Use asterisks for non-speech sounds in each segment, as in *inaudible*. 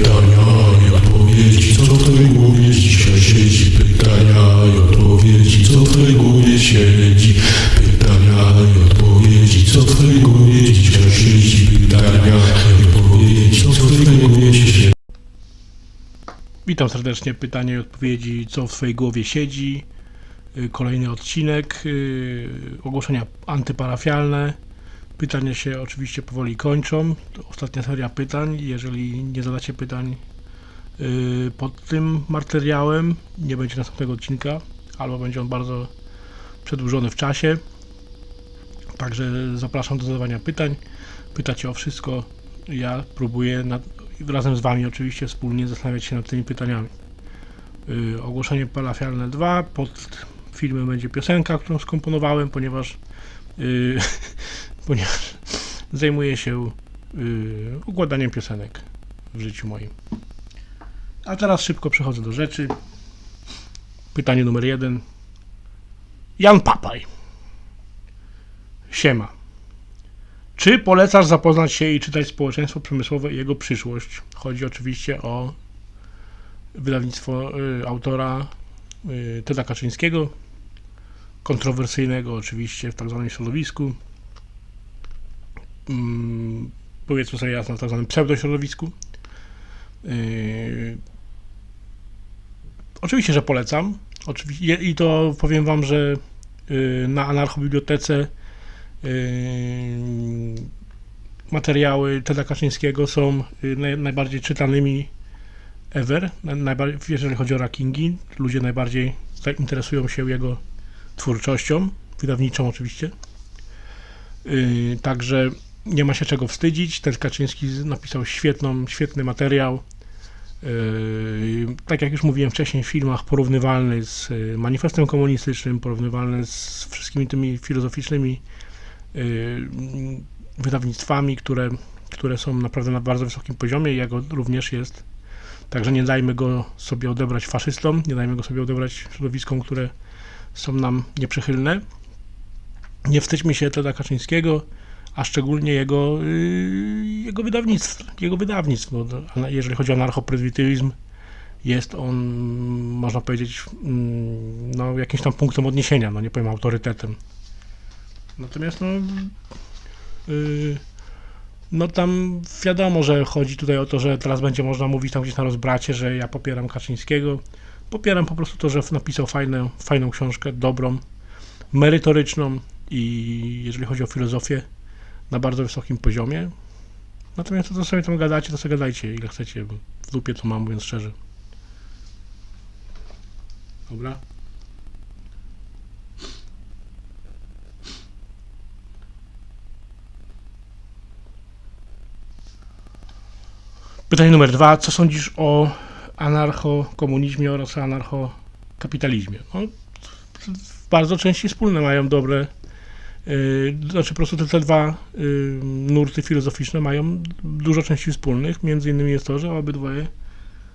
Pytania i odpowiedzi, co w twojej głowie dzisiaj siedzi? Pytania i odpowiedzi, co w twojej głowie siedzi? Pytania i odpowiedzi, co w twojej głowie dzisiaj siedzi? Pytania i odpowiedzi, co w twojej głowie siedzi? Witam serdecznie. Pytanie i odpowiedzi, co w Twojej głowie siedzi. Y, Kolejny odcinek. y, Ogłoszenia antyparafialne. Pytania się oczywiście powoli kończą. To ostatnia seria pytań. Jeżeli nie zadacie pytań y, pod tym materiałem, nie będzie następnego odcinka, albo będzie on bardzo przedłużony w czasie. Także zapraszam do zadawania pytań. Pytacie o wszystko. Ja próbuję nad, razem z Wami oczywiście wspólnie zastanawiać się nad tymi pytaniami. Yy, ogłoszenie parafialne 2. Pod filmem będzie piosenka, którą skomponowałem, ponieważ, yy, *laughs* ponieważ *laughs* zajmuję się yy, układaniem piosenek w życiu moim. A teraz szybko przechodzę do rzeczy. Pytanie numer jeden. Jan Papaj. Siema. Czy polecasz zapoznać się i czytać społeczeństwo przemysłowe i jego przyszłość? Chodzi oczywiście o wydawnictwo y, autora y, Teda Kaczyńskiego, kontrowersyjnego oczywiście w tak zwanym środowisku. Mm, powiedzmy sobie jasno, w tak zwanym pseudośrodowisku. Y, oczywiście, że polecam. Oczywiście, I to powiem Wam, że y, na anarchobibliotece Yy, materiały Teda Kaczyńskiego są yy, naj, najbardziej czytanymi ever, na- jeżeli chodzi o rankingi. Ludzie najbardziej zainteresują się jego twórczością, wydawniczą oczywiście. Yy, Także nie ma się czego wstydzić. Ted Kaczyński napisał świetną, świetny materiał. Yy, Tak jak już mówiłem wcześniej, w filmach porównywalny z yy, manifestem komunistycznym, porównywalny z wszystkimi tymi filozoficznymi y, wydawnictwami, które, które są naprawdę na bardzo wysokim poziomie jego również jest. Także nie dajmy go sobie odebrać faszystom, nie dajmy go sobie odebrać środowiskom, które są nam nieprzychylne. Nie wstydźmy się Teda Kaczyńskiego, a szczególnie jego, y, jego wydawnictw, jego wydawnictw. A jeżeli chodzi o anarchoprymitywizm, jest on, można powiedzieć, mm, no, jakimś tam punktem odniesienia, no nie powiem autorytetem. Natomiast no, yy, no tam wiadomo, że chodzi tutaj o to, że teraz będzie można mówić tam gdzieś na rozbracie, że ja popieram Kaczyńskiego. Popieram po prostu to, że napisał fajną, fajną książkę, dobrą, merytoryczną i jeżeli chodzi o filozofię, na bardzo wysokim poziomie. Natomiast to, co sobie tam gadacie, to sobie gadajcie, ile chcecie. W dupie to mam, mówiąc szczerze. Dobra. Pytanie numer dwa. Co sądzisz o anarchokomunizmie oraz anarchokapitalizmie? No, bardzo części wspólne mają dobre, znaczy po prostu te, te dwa yy, nurty filozoficzne mają dużo części wspólnych. Między innymi jest to, że obydwoje,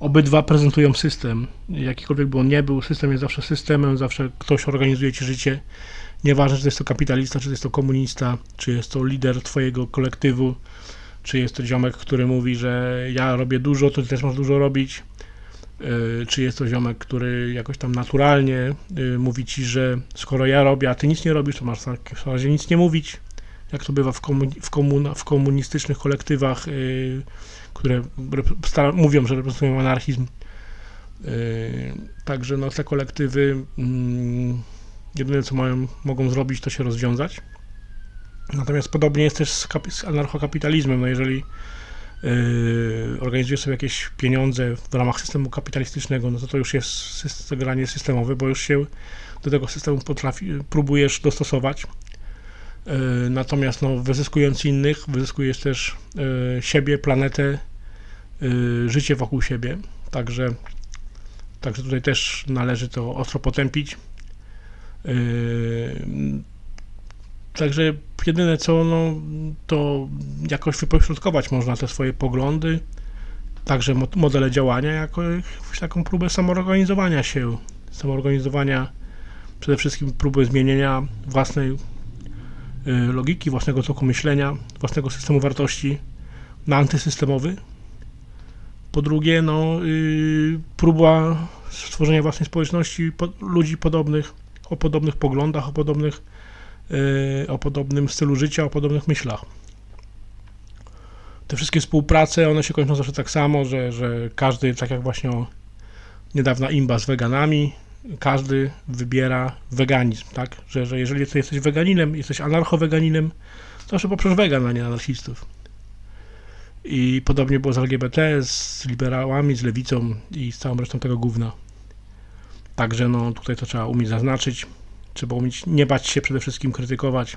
obydwa prezentują system. Jakikolwiek by on nie był, system jest zawsze systemem, zawsze ktoś organizuje ci życie. Nieważne, czy to jest to kapitalista, czy to jest to komunista, czy jest to lider twojego kolektywu, czy jest to ziomek, który mówi, że ja robię dużo, to ty też masz dużo robić, czy jest to ziomek, który jakoś tam naturalnie yy, mówi ci, że skoro ja robię, a ty nic nie robisz, to masz w razie nic nie mówić, jak to bywa w, komuni- w, komuna- w komunistycznych kolektywach, yy, które mówią, że reprezentują anarchizm. Yy, Także no, te kolektywy mm, jedyne co mają, mogą zrobić, to się rozwiązać. Natomiast podobnie jest też z, z anarchokapitalizmem. No jeżeli yy, organizuje sobie jakieś pieniądze w ramach systemu kapitalistycznego, no to to już jest syst- zagranie systemowe, bo już się do tego systemu potrafi, próbujesz dostosować. Yy, natomiast no, wyzyskując innych, wyzyskujesz też yy, siebie, planetę, yy, życie wokół siebie. Także, także tutaj też należy to ostro potępić. Także jedyne co, no, to jakoś wypośrodkować można te swoje poglądy, także mo- modele działania, jako taką próbę samoorganizowania się, samoorganizowania, przede wszystkim próby zmienienia własnej y, logiki, własnego toku myślenia, własnego systemu wartości na antysystemowy, Po drugie, no, y, próba stworzenia własnej społeczności po, ludzi podobnych, o podobnych poglądach, o podobnych, o podobnym stylu życia, o podobnych myślach. Te wszystkie współprace, one się kończą zawsze tak samo, że, że każdy, tak jak właśnie niedawna imba z weganami, każdy wybiera weganizm, tak? Że, że jeżeli jesteś weganinem, jesteś anarchoweganinem, to zawsze poprzez wegan, a nie anarchistów. I podobnie było z LGBT, z liberałami, z lewicą i z całą resztą tego gówna. Także no tutaj to trzeba umieć zaznaczyć. Trzeba umieć nie bać się przede wszystkim krytykować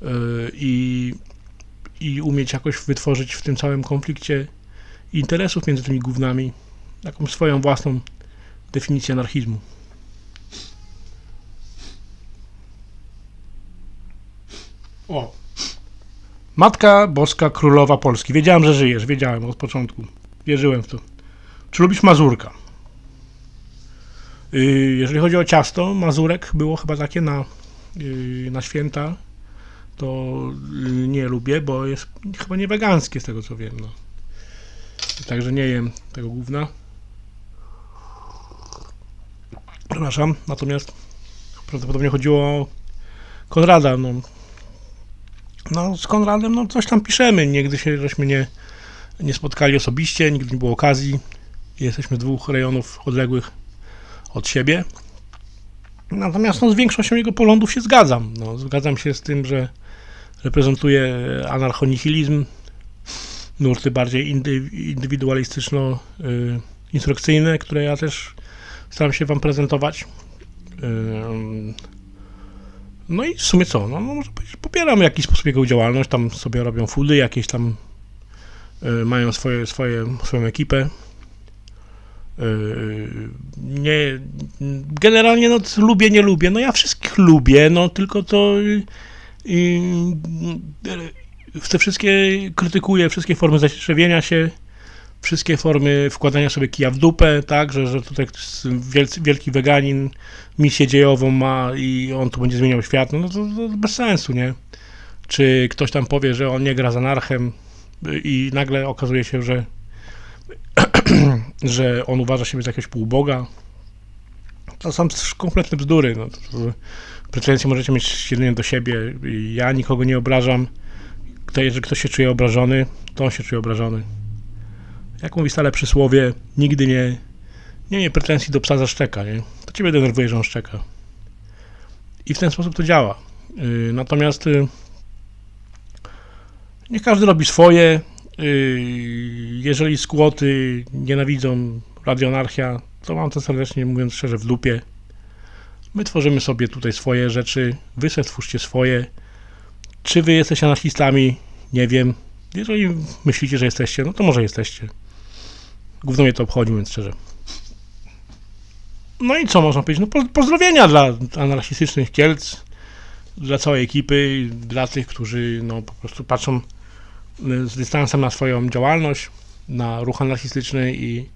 yy, i, i umieć jakoś wytworzyć w tym całym konflikcie interesów między tymi gównami taką swoją własną definicję anarchizmu. O. Matka Boska Królowa Polski. Wiedziałem, że żyjesz. Wiedziałem od początku. Wierzyłem w to. Czy lubisz mazurka? Yy, jeżeli chodzi o ciasto, mazurek było chyba takie na, yy, na święta. To yy, nie lubię, bo jest chyba nie wegańskie z tego co wiem. No. Także nie jem tego gówna. Przepraszam, natomiast prawdopodobnie chodziło o Konrada. No, no z Konradem no, coś tam piszemy. Nigdy się żeśmy nie, nie spotkali osobiście, nigdy nie było okazji. Jesteśmy z dwóch rejonów odległych od siebie. Natomiast no, z większością jego poglądów się zgadzam. No, zgadzam się z tym, że reprezentuje anarchonihilizm, nurty bardziej indy, indywidualistyczno-instrukcyjne, które ja też staram się Wam prezentować. Ym, No i w sumie co? No, no może popieram w jakiś sposób jego działalność. Tam sobie robią foody, jakieś tam y, mają swoje, swoje, swoją ekipę. Y, Nie, generalnie no, lubię, nie lubię. No ja wszystkich lubię, no tylko to y, y, y, te wszystkie krytykuję, wszystkie formy zacietrzewienia się wszystkie formy wkładania sobie kija w dupę, tak, że, że tutaj wielki, wielki weganin misję dziejową ma i on tu będzie zmieniał świat, no to, to bez sensu, nie? Czy ktoś tam powie, że on nie gra z anarchem i nagle okazuje się, że *clears throat* że on uważa siebie za jakiegoś półboga. To są kompletne bzdury. No, pretensje możecie mieć jedynie do siebie. Ja nikogo nie obrażam. Kto, jeżeli ktoś się czuje obrażony, to on się czuje obrażony jak mówi stale przysłowie, nigdy nie, nie miej pretensji do psa za szczeka, nie? To ciebie denerwuje, że on szczeka. I w ten sposób to działa. Yy, natomiast yy, niech każdy robi swoje. Yy, jeżeli skłoty nienawidzą radionarchia, to mam to serdecznie mówiąc szczerze w dupie. My tworzymy sobie tutaj swoje rzeczy, wy sobie twórzcie swoje. Czy wy jesteście anarchistami? Nie wiem. Jeżeli myślicie, że jesteście, no to może jesteście. Gówno mnie to obchodzi, mówiąc szczerze. No i co można powiedzieć? No po- pozdrowienia dla anarchistycznych Kielc, dla całej ekipy, dla tych, którzy no po prostu patrzą z dystansem na swoją działalność, na ruch anarchistyczny i,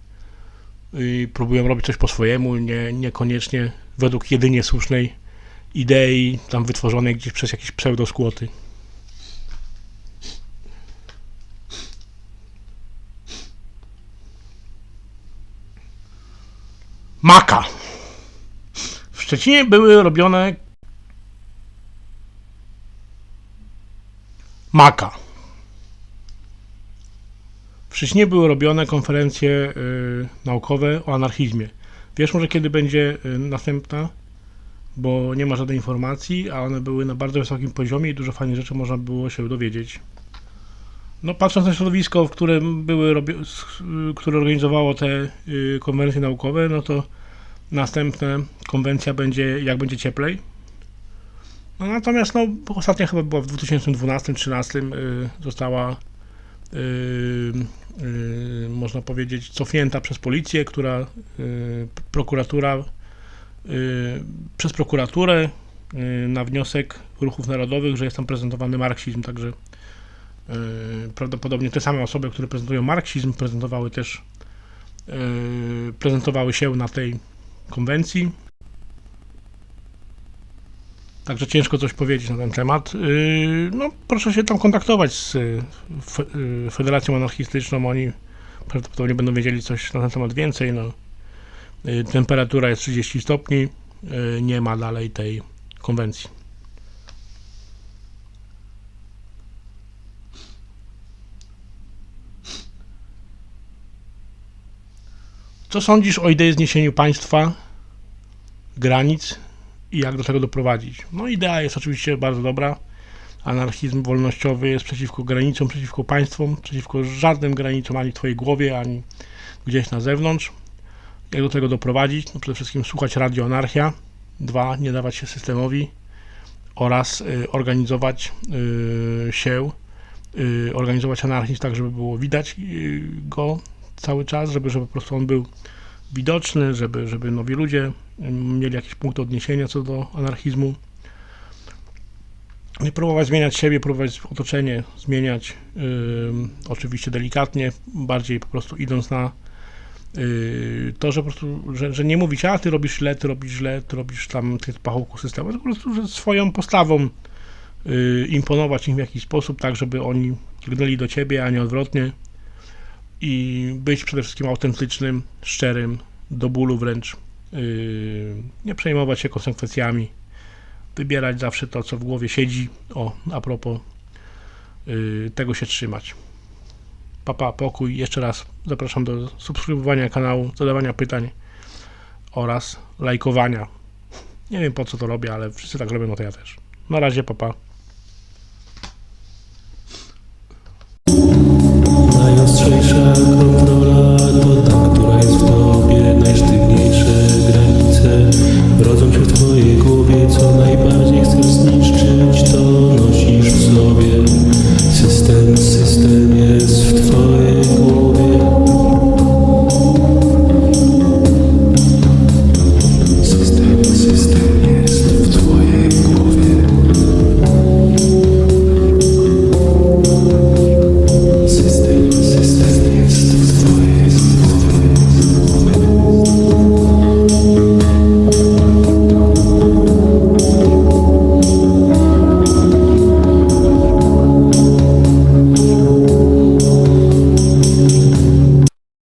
i próbują robić coś po swojemu, nie, niekoniecznie według jedynie słusznej idei, tam wytworzonej gdzieś przez jakieś pseudoskłoty. Maka. W Szczecinie były robione Maka. W Szczecinie były robione konferencje y, naukowe o anarchizmie. Wiesz może kiedy będzie y, następna? Bo nie ma żadnej informacji, a one były na bardzo wysokim poziomie i dużo fajnych rzeczy można było się dowiedzieć. No patrząc na środowisko, w którym były, y, które organizowało te konwencje naukowe, no to następna konwencja będzie, jak będzie cieplej. No, natomiast no, ostatnia chyba była w 2012-2013 y, została można powiedzieć cofnięta przez policję, która y, prokuratura y, przez prokuraturę y, na wniosek ruchów narodowych, że jest tam prezentowany marksizm, także y, prawdopodobnie te same osoby, które prezentują marksizm, prezentowały też y, prezentowały się na tej konwencji. Także ciężko coś powiedzieć na ten temat. Yy, No, proszę się tam kontaktować z y, y, Federacją Anarchistyczną. Oni prawdopodobnie będą wiedzieli coś na ten temat więcej. No. Y, Temperatura jest 30 stopni, y, nie ma dalej tej konwencji. Co sądzisz o idei zniesieniu państwa, granic i jak do tego doprowadzić? No idea jest oczywiście bardzo dobra. Anarchizm wolnościowy jest przeciwko granicom, przeciwko państwom, przeciwko żadnym granicom ani w twojej głowie, ani gdzieś na zewnątrz. Jak do tego doprowadzić? No przede wszystkim słuchać Radio Anarchia. Dwa, nie dawać się systemowi oraz y, organizować y, się, y, organizować anarchizm tak, żeby było widać y, go cały czas, żeby, żeby po prostu on był widoczny, żeby, żeby nowi ludzie mieli jakiś punkt odniesienia co do anarchizmu. I próbować zmieniać siebie, próbować otoczenie zmieniać, oczywiście delikatnie, bardziej po prostu idąc na y, to, że po prostu, że, że nie mówić, a ty robisz źle, ty robisz źle, ty robisz tam ty pachołku systemu, tylko po prostu, że swoją postawą y, imponować im w jakiś sposób, tak, żeby oni lgnęli do ciebie, a nie odwrotnie i być przede wszystkim autentycznym, szczerym, do bólu wręcz, yy, nie przejmować się konsekwencjami, wybierać zawsze to, co w głowie siedzi, o, a propos yy, tego się trzymać. Papa, pokój, jeszcze raz zapraszam do subskrybowania kanału, zadawania pytań oraz lajkowania. Nie wiem po co to robię, ale wszyscy tak robią, no to ja też. Na razie, papa. Najostrzejsza